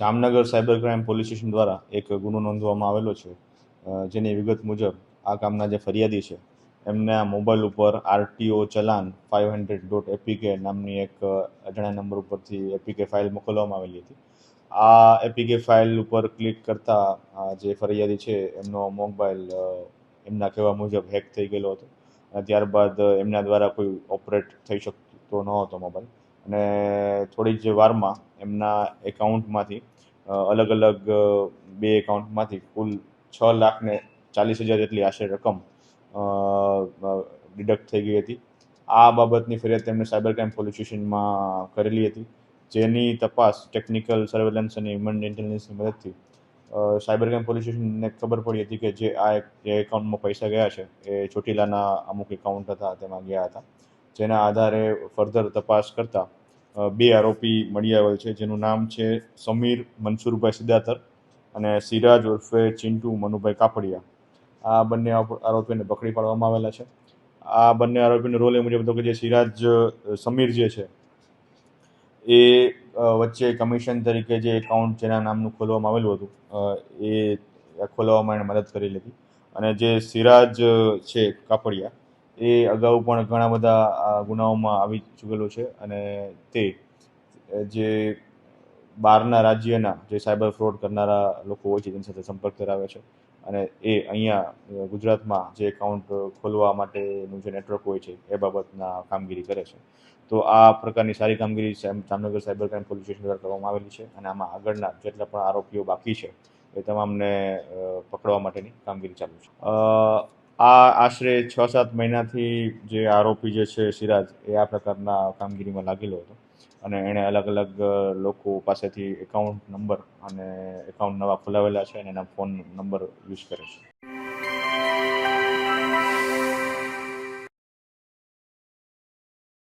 Jamnagar cyber crime police station દ્વારા એક ગુનો નોંધવામાં આવેલો છે જેની વિગત મુજબ આ કામના જે ફરિયાદી છે, એમને આ મોબાઈલ ઉપર RTO challan five hundred dot APK નામની એક અજાણ્યા નંબર ઉપરથી એપીકે ફાઇલ મોકલવામાં આવેલી હતી. આ એપીકે ફાઇલ ઉપર ક્લિક કરતા જે ફરિયાદી છે, એમનો મોબાઈલ એમના કહેવા મુજબ હેક થઈ ગયેલો હતો. અને ત્યારબાદ એમના દ્વારા કોઈ ઓપરેટ થઈ શકતો ન હતો મોબાઈલ. અને થોડી જ વારમાં એમના એકાઉન્ટમાંથી અલગ અલગ બે એકાઉન્ટમાંથી કુલ છ લાખ ને ચાલીસ હજાર જેટલી આશરે રકમ ડિડક્ટ થઈ ગઈ હતી. આ બાબતની ફરિયાદ તેમણે સાયબર ક્રાઇમ પોલીસ સ્ટેશનમાં કરેલી હતી, જેની તપાસ ટેકનિકલ સર્વેલન્સ અને હ્યુમન ઇન્ટેલિજન્સની મદદથી સાયબર ક્રાઇમ પોલીસ સ્ટેશનને ખબર પડી હતી કે જે આ એકાઉન્ટમાં પૈસા ગયા છે. એ ચોટીલાના અમુક એકાઉન્ટ હતા, તેમાં ગયા હતા, જેના આધારે ફર્ધર તપાસ કરતા બે આરોપી મળી આવેલ છે, જેનું નામ છે સમીર મનસુરભાઈ સિદ્ધાતર અને સિરાજ ઉર્ફે ચિંટુ મનુભાઈ કાપડિયા આ બંને આરોપીને પકડી પાડવામાં આવેલા છે. આ બંને આરોપીનો રોલ એ મુજબ હતો કે જે સિરાજ સમીર જે છે, એ વચ્ચે કમિશન તરીકે જે એકાઉન્ટ જેના નામનું ખોલવામાં આવેલું હતું એ ખોલવામાં એણે મદદ કરી લીધી અને જે સિરાજ છે કાપડિયા એ અગાઉ પણ ઘણા બધા ગુનાઓમાં આવી ચૂકેલો છે અને તે, જે બહારના રાજ્યના જે સાયબર ફ્રોડ કરનારા લોકો હોય છે, તેની સાથે સંપર્ક ધરાવે છે. અને એ અહીંયા ગુજરાતમાં જે એકાઉન્ટ ખોલવા માટેનું જે નેટવર્ક હોય છે, એ બાબતના કામગીરી કરે છે. તો આ પ્રકારની સારી કામગીરી Jamnagar cyber crime police station દ્વારા કરવામાં આવેલી છે અને આમાં આગળના જેટલા પણ આરોપીઓ બાકી છે, એ તમામને પકડવા માટેની કામગીરી ચાલુ છે. આ આશરે છ સાત મહિનાથી જે આરોપી જે છે સિરાજ, એ આ પ્રકારના કામગીરીમાં લાગેલો હતો. અને એણે અલગ અલગ લોકો પાસેથી એકાઉન્ટ નંબર અને એકાઉન્ટ નવા ખોલાવેલા છે અને એના ફોન નંબર યુઝ કરે છે.